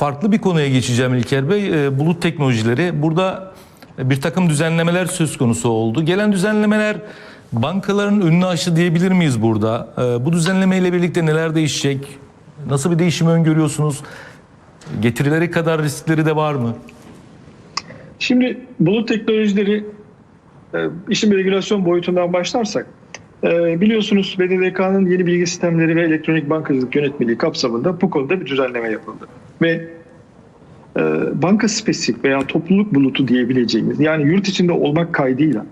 farklı bir konuya geçeceğim İlker Bey. E, bulut teknolojileri. Burada bir takım düzenlemeler söz konusu oldu. Gelen düzenlemeler bankaların önünü aşı diyebilir miyiz burada? E, bu düzenlemeyle birlikte neler değişecek? Nasıl bir değişim öngörüyorsunuz? Getirileri kadar riskleri de var mı? Şimdi bulut teknolojileri e, işin bir regülasyon boyutundan başlarsak e, biliyorsunuz BDDK'nın yeni bilgi sistemleri ve elektronik bankacılık yönetmeliği kapsamında bu konuda bir düzenleme yapıldı. Ve e, banka spesifik veya topluluk bulutu diyebileceğimiz yani yurt içinde olmak kaydıyla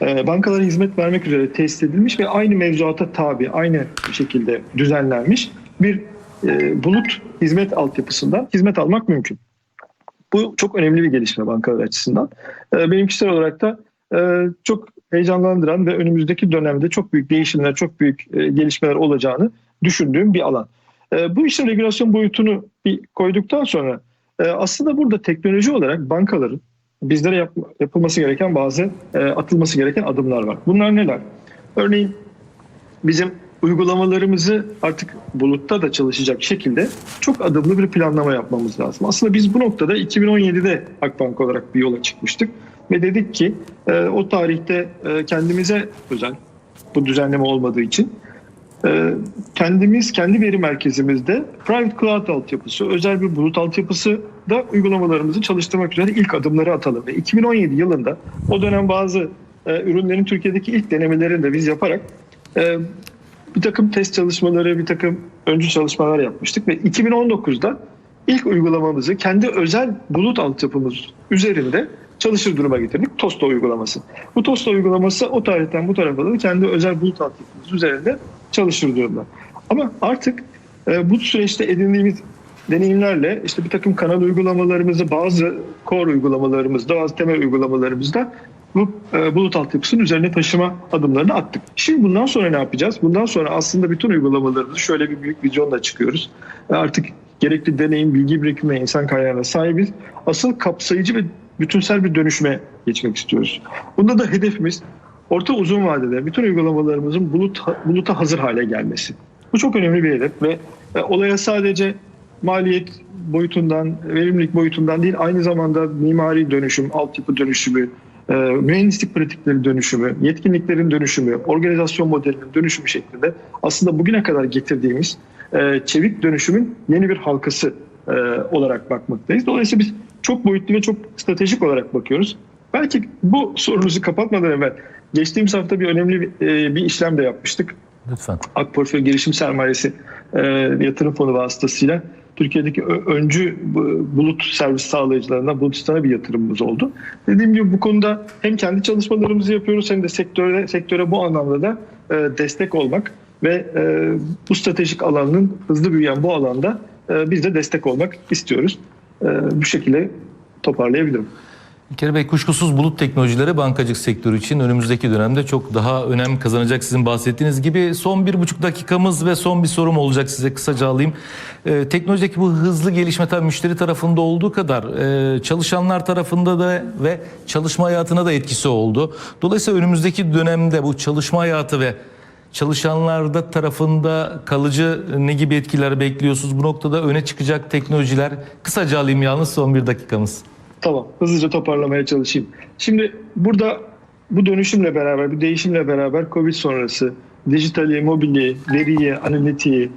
e, bankalara hizmet vermek üzere tesis edilmiş ve aynı mevzuata tabi, aynı şekilde düzenlenmiş bir e, bulut hizmet altyapısından hizmet almak mümkün. Bu çok önemli bir gelişme bankalar açısından. Ee, Benim kişisel olarak da e, çok heyecanlandıran ve önümüzdeki dönemde çok büyük değişimler, çok büyük e, gelişmeler olacağını düşündüğüm bir alan. E, Bu işin regülasyon boyutunu bir koyduktan sonra e, aslında burada teknoloji olarak bankaların bizlere yap- yapılması gereken bazı e, atılması gereken adımlar var. Bunlar neler? Örneğin bizim uygulamalarımızı artık bulutta da çalışacak şekilde çok adımlı bir planlama yapmamız lazım. Aslında biz bu noktada 2017'de Akbank olarak bir yola çıkmıştık ve dedik ki o tarihte kendimize özel bu düzenleme olmadığı için kendimiz kendi veri merkezimizde private cloud altyapısı, özel bir bulut altyapısı da uygulamalarımızı çalıştırmak üzere ilk adımları atalım. Ve 2017 yılında o dönem bazı e, ürünlerin Türkiye'deki ilk denemelerini de biz yaparak e, bir takım test çalışmaları, bir takım öncü çalışmalar yapmıştık ve 2019'da ilk uygulamamızı kendi özel bulut altyapımız üzerinde çalışır duruma getirdik. Tosta uygulaması. Bu Tosta uygulaması o tarihten bu tarafa da kendi özel bulut altyapımız üzerinde çalışır durumda. Ama artık e, bu süreçte edindiğimiz deneyimlerle işte bir takım kanal uygulamalarımızı, bazı core uygulamalarımızda, bazı temel uygulamalarımızda bu e, bulut altyapısının üzerine taşıma adımlarını attık. Şimdi bundan sonra ne yapacağız? Bundan sonra aslında bütün uygulamalarımızı şöyle bir büyük vizyonla çıkıyoruz. E, Artık gerekli deneyim, bilgi birikimi insan kaynağına sahibiz. Asıl kapsayıcı ve bütünsel bir dönüşüme geçmek istiyoruz. Bunda da hedefimiz orta uzun vadede bütün uygulamalarımızın bulut, buluta hazır hale gelmesi. Bu çok önemli bir hedef ve e, olaya sadece maliyet boyutundan, verimlilik boyutundan değil aynı zamanda mimari dönüşüm, altyapı dönüşümü, e, mühendislik pratikleri dönüşümü, yetkinliklerin dönüşümü, organizasyon modelinin dönüşümü şeklinde aslında bugüne kadar getirdiğimiz e, çevik dönüşümün yeni bir halkası olarak bakmaktayız. Dolayısıyla biz çok boyutlu ve çok stratejik olarak bakıyoruz. Belki bu sorunuzu kapatmadan evvel geçtiğimiz hafta bir önemli bir, e, bir işlem de yapmıştık. Lütfen. Ak Portföy Girişim Sermayesi e, Yatırım Fonu vasıtasıyla Türkiye'deki öncü bu- bulut servis sağlayıcılarından Bulutistan'a bir yatırımımız oldu. Dediğim gibi bu konuda hem kendi çalışmalarımızı yapıyoruz hem de sektöre, sektöre bu anlamda da e, destek olmak ve e, bu stratejik alanın hızlı büyüyen bu alanda e, biz de destek olmak istiyoruz. E, bu şekilde toparlayabilirim. İlker Bey kuşkusuz bulut teknolojileri bankacılık sektörü için önümüzdeki dönemde çok daha önem kazanacak sizin bahsettiğiniz gibi. Son bir buçuk dakikamız ve son bir sorum olacak size kısaca alayım. Ee, teknolojideki bu hızlı gelişme tabii müşteri tarafında olduğu kadar e, çalışanlar tarafında da ve çalışma hayatına da etkisi oldu. Dolayısıyla önümüzdeki dönemde bu çalışma hayatı ve çalışanlarda tarafında kalıcı ne gibi etkiler bekliyorsunuz? Bu noktada öne çıkacak teknolojiler kısaca alayım yalnız son bir dakikamız. Tamam, hızlıca toparlamaya çalışayım. Şimdi burada bu dönüşümle beraber, bu değişimle beraber Covid sonrası dijitali, mobili, veriyi, analitiği,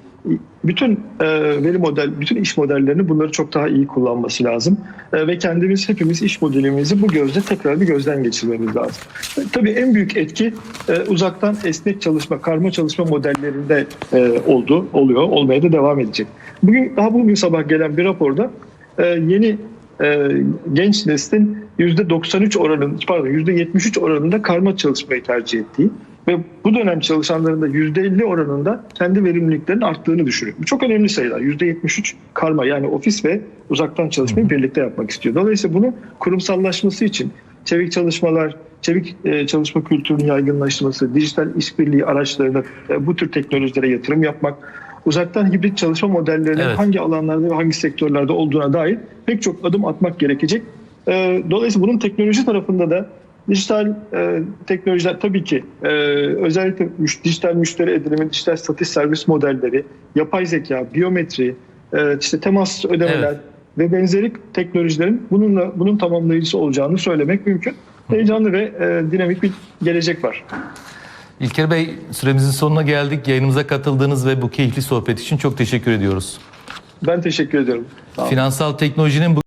bütün e, veri model, bütün iş modellerini bunları çok daha iyi kullanması lazım. E, ve kendimiz hepimiz iş modelimizi bu gözle tekrar bir gözden geçirmemiz lazım. E, tabii en büyük etki e, uzaktan esnek çalışma, karma çalışma modellerinde e, oldu, oluyor, olmaya da devam edecek. Bugün daha bugün sabah gelen bir raporda e, yeni e, genç neslin %93 oranında, pardon %73 oranında karma çalışmayı tercih ettiği ve bu dönem çalışanların da %50 oranında kendi verimliliklerinin arttığını düşünüyor. Bu çok önemli sayılar. %73 karma yani ofis ve uzaktan çalışmayı birlikte yapmak istiyor. Dolayısıyla bunu kurumsallaşması için çevik çalışmalar, çevik e, çalışma kültürünün yaygınlaşması, dijital işbirliği araçlarına e, bu tür teknolojilere yatırım yapmak, uzaktan hibrit çalışma modellerinin Evet. hangi alanlarda ve hangi sektörlerde olduğuna dair pek çok adım atmak gerekecek. E, Dolayısıyla bunun teknoloji tarafında da dijital e, teknolojiler tabii ki e, özellikle müş- dijital müşteri edinimi, dijital satış servis modelleri, yapay zeka, biyometri, e, işte temas ödemeler, ve benzeri teknolojilerin bununla bunun tamamlayıcısı olacağını söylemek mümkün. Heyecanlı ve e, dinamik bir gelecek var. İlker Bey süremizin sonuna geldik. Yayınımıza katıldığınız ve bu keyifli sohbet için çok teşekkür ediyoruz. Ben teşekkür ediyorum. Finansal teknolojinin bu